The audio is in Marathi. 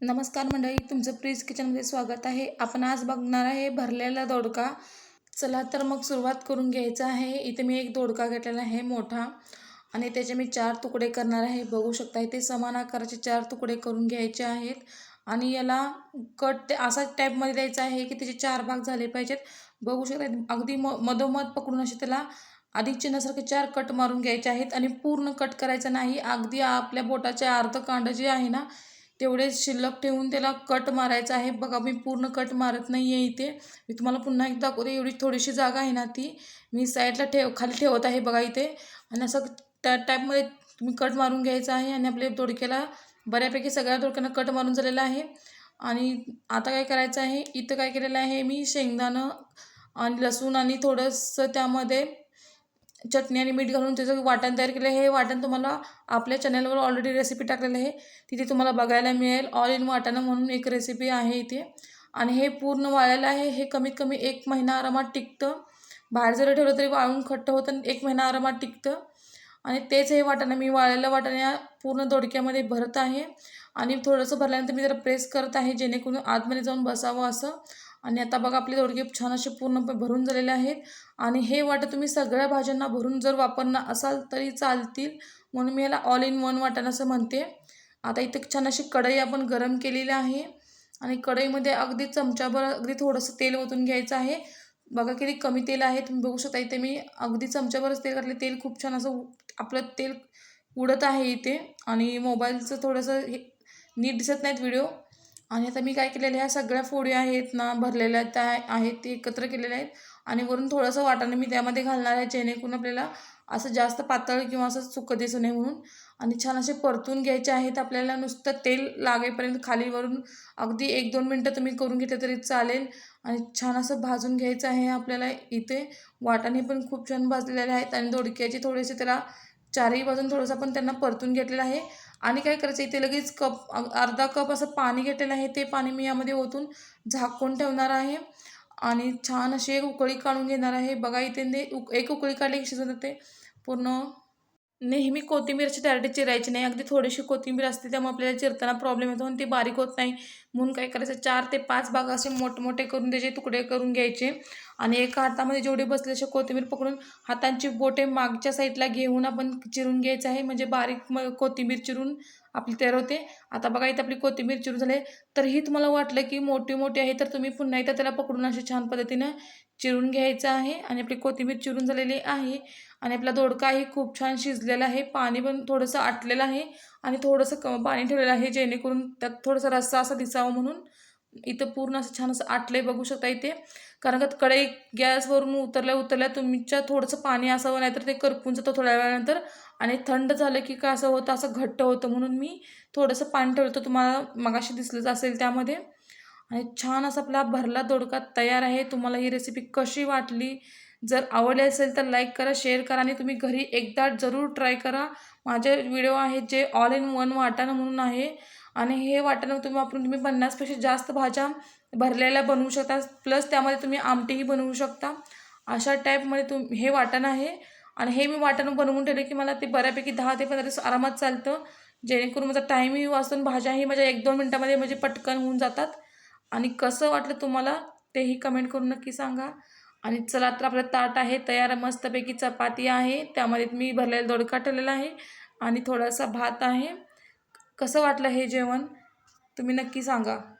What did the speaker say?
नमस्कार मंडळी तुमचं प्रीज किचनमध्ये स्वागत आहे. आपण आज बघणार आहे भरलेला दोडका. चला तर मग सुरुवात करून घ्यायचं आहे. इथे मी एक दोडका घेतलेला आहे मोठा. आणि त्याचे मी चार तुकडे करणार आहे. बघू शकता इथे समान आकाराचे चार तुकडे करून घ्यायचे आहेत. आणि याला कट ते असा टाईपमध्ये द्यायचा आहे की त्याचे चार भाग झाले पाहिजेत. बघू शकता अगदी म मधोमध पकडून असे त्याला अधिक चिन्हासारखे चार कट मारून घ्यायचे आहेत. आणि पूर्ण कट करायचं नाही. अगदी आपल्या बोटाचे अर्ध कांड जे आहे ना तेवढे शिल्लक ठेवून त्याला कट मारायचा आहे. बघा मी पूर्ण कट मारत नाही आहे इथे. मी तुम्हाला पुन्हा एकदा दाखवते एवढी थोडीशी जागा आहे ना ती मी साईडला ठेव खाली ठेवत आहे बघा इथे. आणि असं त्या टाईपमध्ये तुम्ही कट मारून घ्यायचं आहे आणि आपल्या दोडक्याला बऱ्यापैकी सगळ्या दोडक्यांना कट मारून झालेला आहे. आणि आता काय करायचं आहे? इथं काय केलेलं आहे? मी शेंगदाणं आणि लसूण आणि थोडंसं त्यामध्ये चटणी आणि मीठ घालून त्याचं वाटण तयार केलं. हे वाटण तुम्हाला आपल्या चॅनलवर ऑलरेडी रेसिपी टाकलेलं आहे. तिथे तुम्हाला बघायला मिळेल. ऑल इन वाटाणा म्हणून एक रेसिपी आहे इथे. आणि हे पूर्ण वाळलेलं आहे. हे कमीत कमी एक महिना आरामात टिकतं. बाहेर जरी ठेवलं तरी वाळून खट्ट होतं एक महिना आरामात टिकतं. आणि तेच हे वाटाणा मी वाळलेलं वाटाणं या पूर्ण दोडक्यामध्ये भरत आहे. आणि थोडंसं भरल्यानंतर मी जरा प्रेस करत आहे जेणेकरून आतमध्ये जाऊन बसावं असं. आणि आता बघा आपले दोडके छान असे पूर्ण भरून झालेले आहेत. आणि हे वाटं तुम्ही सगळ्या भाज्यांना भरून जर वापरणार असाल तरी चालतील. म्हणून मी याला ऑल इन वन वाटण असं म्हणते. आता इथे छान अशी कढई आपण गरम केलेली आहे. आणि कढईमध्ये अगदी चमच्याभर अगदी थोडंसं तेल ओतून घ्यायचं आहे. बघा किती कमी तेल आहे. तुम्ही बघू शकता इथे मी अगदी चमच्याभरच तेल घातले. तेल खूप छान असं आपलं तेल उडत आहे इथे. आणि मोबाईलचं थोडंसं हे नीट दिसत नाहीत व्हिडिओ आणि आता मी काय केलेलं ह्या सगळ्या फोडी आहेत ना भरलेल्या त्या आहेत ते एकत्र केलेल्या आहेत. आणि वरून थोडंसं वाटाणे मी त्यामध्ये घालणार आहे जेणेकरून आपल्याला असं जास्त पातळ किंवा असं सुकं दिसू नये म्हणून. आणि छान असे परतून घ्यायचे आहेत आपल्याला नुसतं तेल लागेपर्यंत खालीवरून अगदी एक दोन मिनटं तुम्ही करून घेतलं तरी चालेल. आणि छान असं भाजून घ्यायचं आहे आपल्याला इथे. वाटाणे पण खूप छान भाजलेले आहेत आणि दोडक्याचे थोडेसे त्याला चारही बाजून थोडंसं आपण त्यांना परतून घेतलेलं आहे. आणि काय करायचं इथे लगेच कप अर्धा कप असं पाणी घेतलेलं आहे. ते पाणी मी यामध्ये ओतून झाकून ठेवणार आहे. आणि छान अशी एक उकळी काढून घेणार आहे. बघा इथे उक एक उकळी काढली की शिजत ते पूर्ण नेहमी कोथिंबीरची डायरेक्ट चिरायची नाही. अगदी थोडीशी कोथिंबीर असते त्यामुळे आपल्याला चिरताना प्रॉब्लेम येतो आणि ती बारीक होत नाही. म्हणून काय करायचं चार ते पाच भाग असे मोठमोठे करून त्याचे तुकडे करून घ्यायचे. आणि एका हातामध्ये जेवढे बसले असे कोथिंबीर पकडून हातांची बोटे मागच्या साईडला घेऊन आपण चिरून घ्यायचं आहे. म्हणजे बारीक म कोथिंबीर चिरून आपली तयार होते. आता बघा इथं आपली कोथिंबीर चिरून झाले. तरीही तुम्हाला वाटलं की मोठी मोठी आहे तर तुम्ही पुन्हा एकदा त्याला पकडून असे छान पद्धतीनं चिरून घ्यायचं आहे. आणि आपली कोथिंबीर चिरून झालेली आहे. आणि आपला दोडकाही खूप छान शिजलेला आहे. पाणी पण थोडंसं आटलेलं आहे आणि थोडंसं क पाणी ठेवलेलं आहे जेणेकरून त्यात थोडंसं रस्सा असा दिसावं म्हणून. इथं पूर्ण असं छान असं आटलं बघू शकता इथे. कारण का कढई गॅसवरून उतरल्या उतरल्या तुमच्या थोडंसं पाणी असावं नाहीतर ते करपून जातं थोड्या वेळानंतर. आणि थंड झालं की काय असं होतं असं घट्ट होतं म्हणून मी थोडंसं पाणी ठेवलं तुम्हाला मगाशी दिसलंच असेल त्यामध्ये. आणि छान असा आपला भरला दोडका तयार आहे. तुम्हाला ही रेसिपी कशी वाटली जर आवडले असेल तर लाईक करा शेअर करा आणि तुम्ही घरी एकदा जरूर ट्राय करा. माझे व्हिडिओ आहेत जे ऑल इन वन वाटाणं म्हणून आहे. आणि हे वाटाणं तुम्ही वापरून तुम्ही पन्नासपेक्षा जास्त भाज्या भरलेल्या बनवू शकता. प्लस त्यामध्ये तुम्ही आमटीही बनवू शकता. अशा टाईपमध्ये तुम हे वाटण आहे. आणि हे मी वाटण बनवून ठेवलं की मला ते बऱ्यापैकी दहा ते पंधरा दिवस आरामात चालतं. जेणेकरून माझा टाईमही वाचून भाज्याही माझ्या एक दोन मिनटामध्ये म्हणजे पटकन होऊन जातात. आणि कसं वाटलं तुम्हाला तेही कमेंट करून नक्की सांगा. आणि चला तर आपलं ताट आहे तयार मस्तपैकी चपाती आहे. त्यामध्ये मी भरलेला दोडका ठेवलेला आहे आणि थोडासा भात आहे. कसं वाटलं हे जेवण? तुम्ही नक्की सांगा.